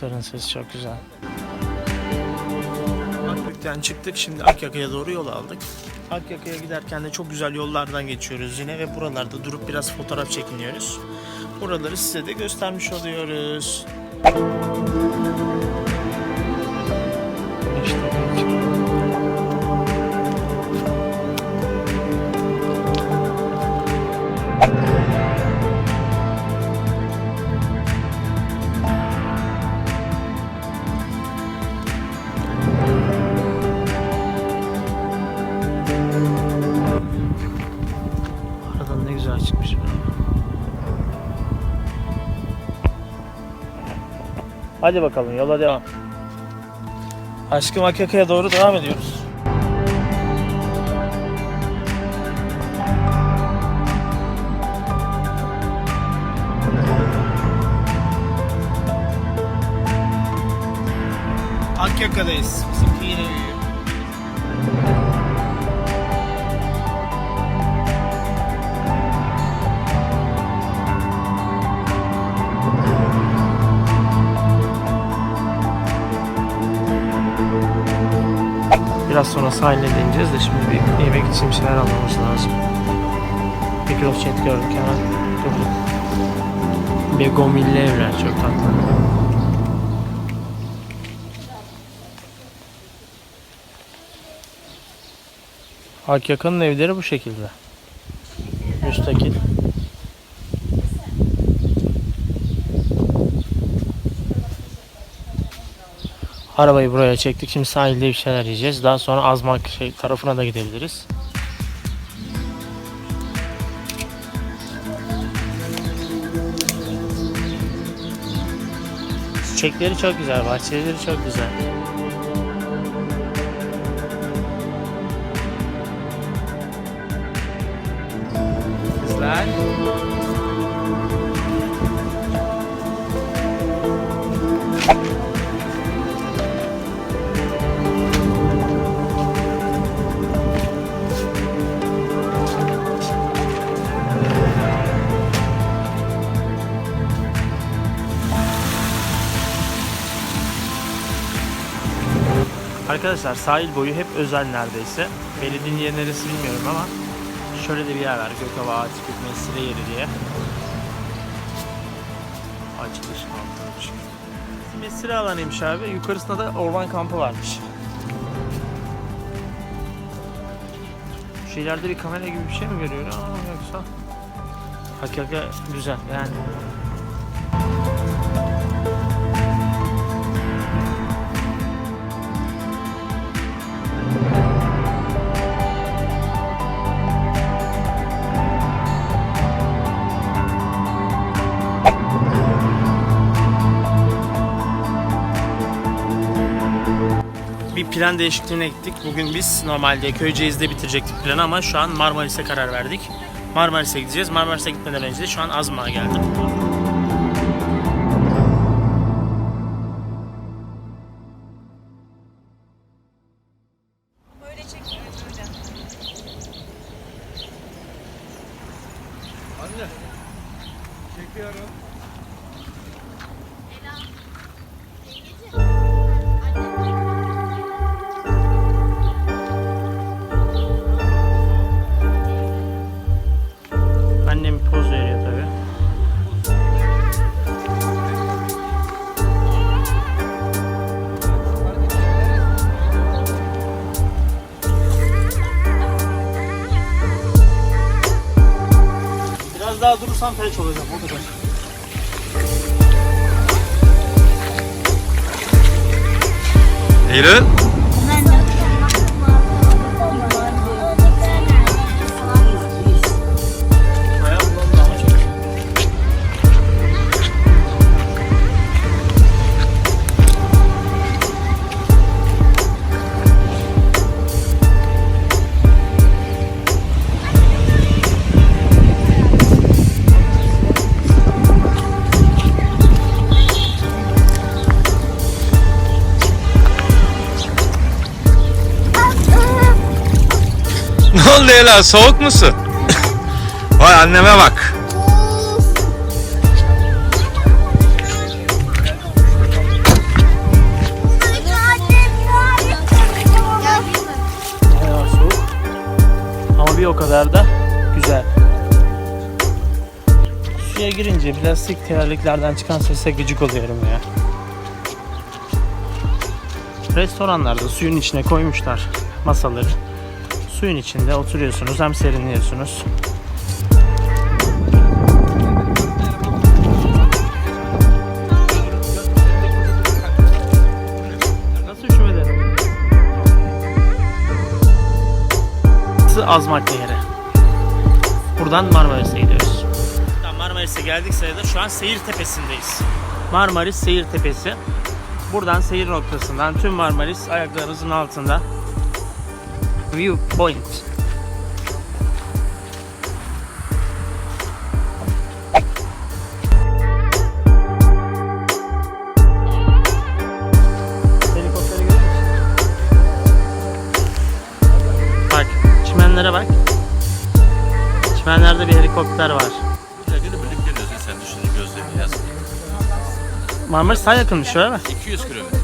Kuşların sesi çok güzel. Akbük'ten çıktık. Şimdi Akyaka'ya doğru yol aldık. Akyaka'ya giderken de çok güzel yollardan geçiyoruz yine ve buralarda durup biraz fotoğraf çekiniyoruz. Buraları size de göstermiş oluyoruz. Hadi bakalım yola devam. Aşkım Akyaka'ya doğru devam ediyoruz. Akyaka'dayız. Bizimki yine Biraz sonra sahile de ineceğiz de şimdi bir yemek için bir şeyler almamız lazım. Bir krokçet gördük hemen durduk. Begomilli evler çok tatlı. Akyaka'nın evleri bu şekilde. Müstakil. Arabayı buraya çektik. Şimdi sahilde bir şeyler yiyeceğiz. Daha sonra Azmak şey tarafına da gidebiliriz. Çiçekleri çok güzel, bahçeleri çok güzel. Kızlar. Arkadaşlar sahil boyu hep özel neredeyse. Belediyenin yeri neresi bilmiyorum ama şöyle de bir yer var. Gökova Atikük Mesire yeri diye. Açılış kampıymış. Mesire alanıymış abi. Yukarısında da orman kampı varmış. Şu ileride bir kamera gibi bir şey mi görüyorum ama yoksa Hakikaten güzel yani. Plan değişikliğine gittik. Bugün biz normalde Köyceğiz'de bitirecektik planı ama şu an Marmaris'e karar verdik. Marmaris'e gideceğiz. Marmaris'e gitmeden önce de şu an Azma'ya geldim. Böyle çekiyor böyle. Anne. Çekiyorum. Biraz daha durursam felç olacağım o kadar. Eylül. Bayağı hala soğuk musun? Vay anneme bak. Ama bir o kadar da güzel. Suya girince plastik terliklerden çıkan sese gıcık oluyorum ya. Restoranlarda suyun içine koymuşlar masaları. Suyun içinde oturuyorsunuz hem serinliyorsunuz. Azmak Nehri. Buradan Marmaris'e gidiyoruz. Marmaris'e geldik sayılır. Şu an Seyir Tepesi'ndeyiz. Marmaris Seyir Tepesi. Buradan seyir noktasından tüm Marmaris ayaklarınızın altında. View Point. Helikopteri görüyor musun? Bak, çimenlere bak. Çimenlerde bir helikopter var. Bölüp geliyorsun sen düşünün gözlerini yaz. Marmaris daha yakınmış öyle mi? 200 kilometre.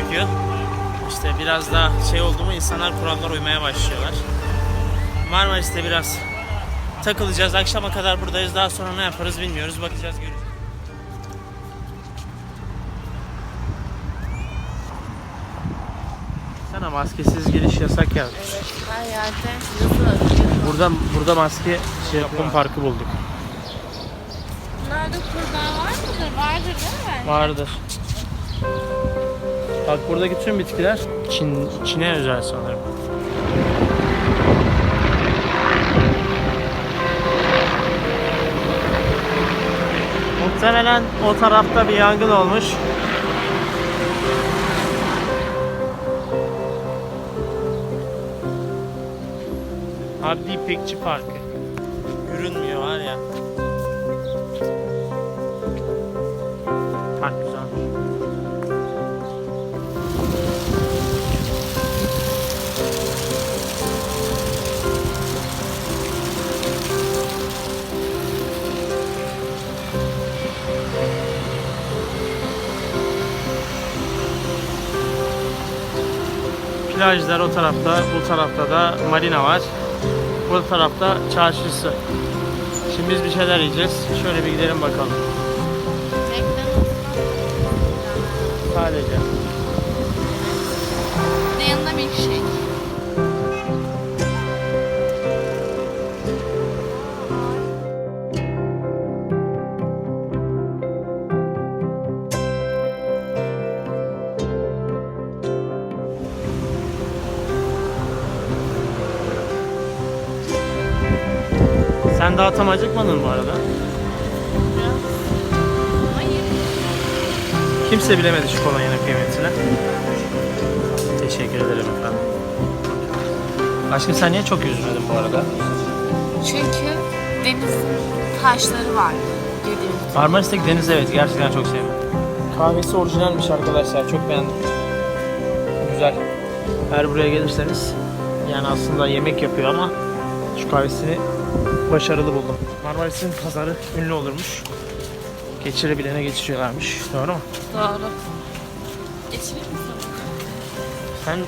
Takıyor. İşte biraz daha şey oldu mu insanlar kurallara uymaya başlıyorlar. Marmaris'te biraz takılacağız. Akşama kadar buradayız. Daha sonra ne yaparız bilmiyoruz. Bakacağız göreceğiz. Sana maskesiz giriş yasak yazmış. Her yerde nasıl? Burada burada maske şey kum parkı bulduk. Bunlarda kurbağa var mıdır? Vardır değil mi? Vardır. Bak buradaki tüm bitkiler Çin, Çin'e özel sanırım. Muhtemelen o tarafta bir yangın olmuş. Adli İpekçi Parkı. Plajlar o tarafta, bu tarafta da marina var. Bu tarafta çarşısı. Şimdi biz bir şeyler yiyeceğiz. Şöyle bir gidelim bakalım. Sadece. Sen daha tam acıkmadın bu arada. Hayır. Kimse bilemedi şu kolonyanın kıymetini. Teşekkür ederim efendim. Aşkım sen niye çok üzülmedin bu arada? Çünkü deniz taşları var. Dediğimiz. Marmaris'teki deniz evet gerçekten çok sevdim. Kahvesi orijinalmiş arkadaşlar çok beğendim. Güzel. Eğer buraya gelirseniz yani aslında yemek yapıyor ama şu kahvesini başarılı buldum. Marmaris'in pazarı ünlü olurmuş. Geçirebilene geçiriyorlarmış. Doğru mu? Doğru. Geçirir misin? Sen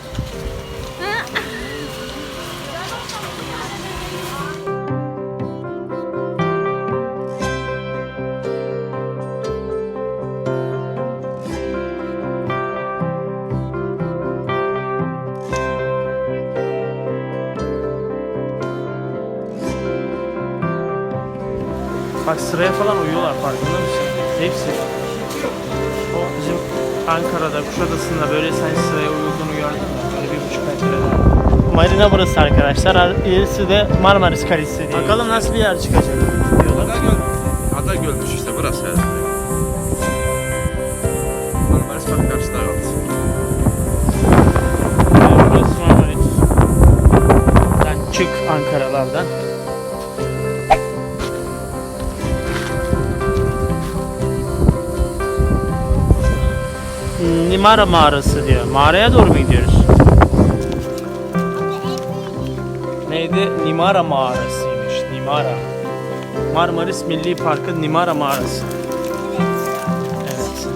Bak sıraya falan uyuyorlar farkında mısın? Hepsi. O bizim Ankara'da, Kuşadası'nda böyle sen sıraya uyulduğunu gördün mü? Böyle bir buçuk metre. Marina burası arkadaşlar. İlerisi de Marmaris Kalesi diye. Bakalım nasıl bir yer çıkacak diyorlar. Ada Göl. Ada Gölmüş işte burası herhalde. Marmaris bak. Burası Marmaris. Sen çık Ankaralardan. Nimara mağarası diyor. Mağaraya doğru mu gidiyoruz? Neydi? Nimara mağarasıymış. Nimara. Marmaris Milli Parkı Nimara mağarası. Evet.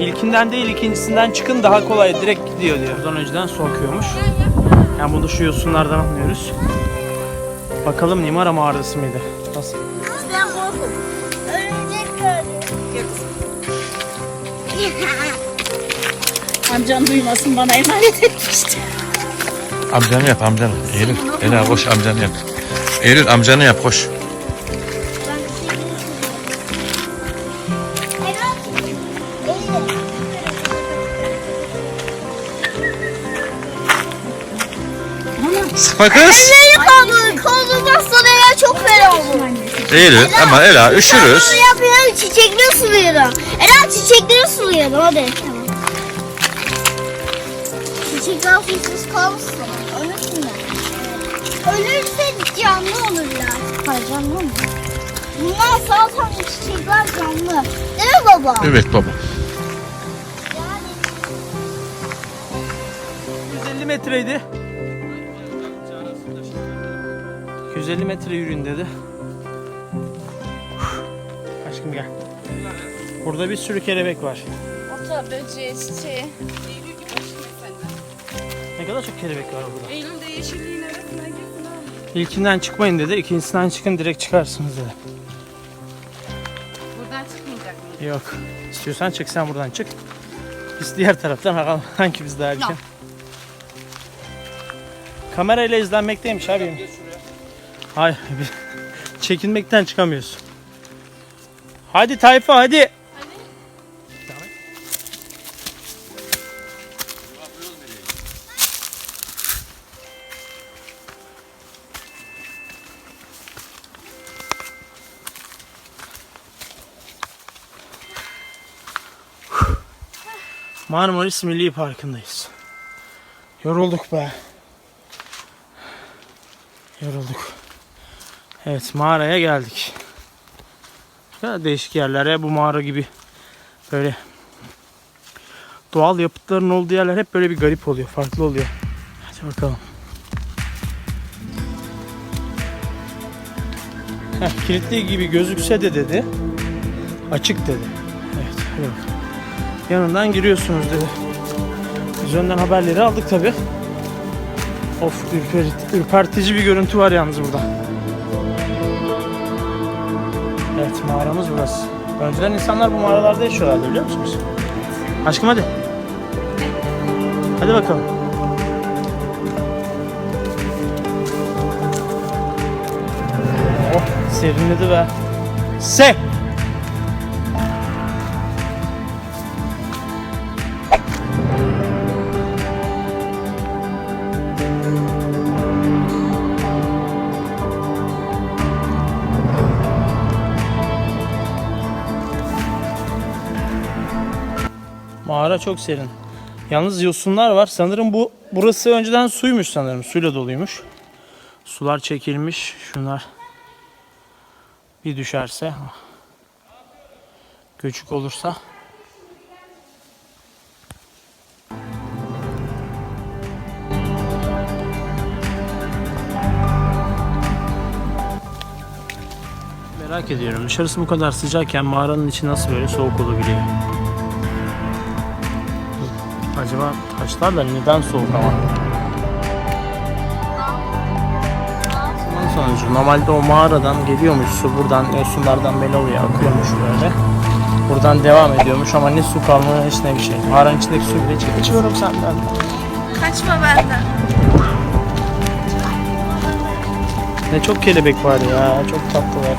İlkinden değil ikincisinden çıkın daha kolay direkt gidiyor diyor. Buradan önceden su akıyormuş. Yani bunu şu yosunlardan anlıyoruz. Bakalım Nimara mağarası mıydı? Nasıl? Amcam duymasın bana emanet etmişti. Amcanı yap amcanı. Eylül. Ela koş amcanı yap. Eylül amcanı yap koş. Sıkma kız. Elleri kaldı. Sonra ya çok fena olur. Eylül ama Ela Ben üşürüz. bunu yapıyorum çiçekleri suluyorum. Ela çiçekleri suluyorum hadi. Tamam. Çiçekler susuz kalmasın. Ölürsünler. Ölürse canlı olurlar. Hayır canlı mı? Bunlar zaten çiçekler canlı. Değil mi baba? Evet baba. 250 metreydi. 250 metre yürüyün dedi. Aşkım gel. Burada bir sürü kelebek var. Ota, böceği, çiçeği. Ne kadar çok kelebek var burada. Eylül'de yeşilliğin arasına girsin abi. İlkinden çıkmayın dedi. ikincisinden çıkın direkt çıkarsınız dedi. Buradan çıkmayacak mı? Yok. İstiyorsan çık sen buradan çık. Biz diğer taraftan bakalım hangi biz daha erken. Kamerayla izlenmekteymiş abi. Hayır. Çekinmekten çıkamıyoruz. Hadi tayfa hadi. Marmaris Milli Parkı'ndayız. Yorulduk be. Yorulduk. Evet mağaraya geldik. Kadar değişik yerler ya bu mağara gibi. Böyle doğal yapıtların olduğu yerler hep böyle bir garip oluyor. Farklı oluyor. Hadi bakalım. Heh, kilitli gibi gözükse de dedi. Açık dedi. Evet. Bakalım. Yanından giriyorsunuz dedi. Biz önden haberleri aldık tabi. Of ürper- ürpertici bir görüntü var yalnız burada. Evet mağaramız burası. Önceden insanlar bu mağaralarda yaşıyorlardı biliyor musunuz? Aşkım hadi. Hadi bakalım. Oh serinledi be. Se. Mağara çok serin. Yalnız yosunlar var. Sanırım bu burası önceden suymuş sanırım. Suyla doluymuş. Sular çekilmiş. Şunlar bir düşerse göçük olursa Merak ediyorum. Dışarısı bu kadar sıcakken mağaranın içi nasıl böyle soğuk olabiliyor? Acaba taşlar da neden soğuk ama? Bunun sonucu normalde o mağaradan geliyormuş su buradan yosunlardan belli oluyor akıyormuş böyle. Buradan devam ediyormuş ama ne su kalmıyor hiç ne bir şey. Mağaranın içindeki su bile çıkıyor. Kaçıyorum senden. Kaçma benden. Ne çok kelebek var ya çok tatlılar.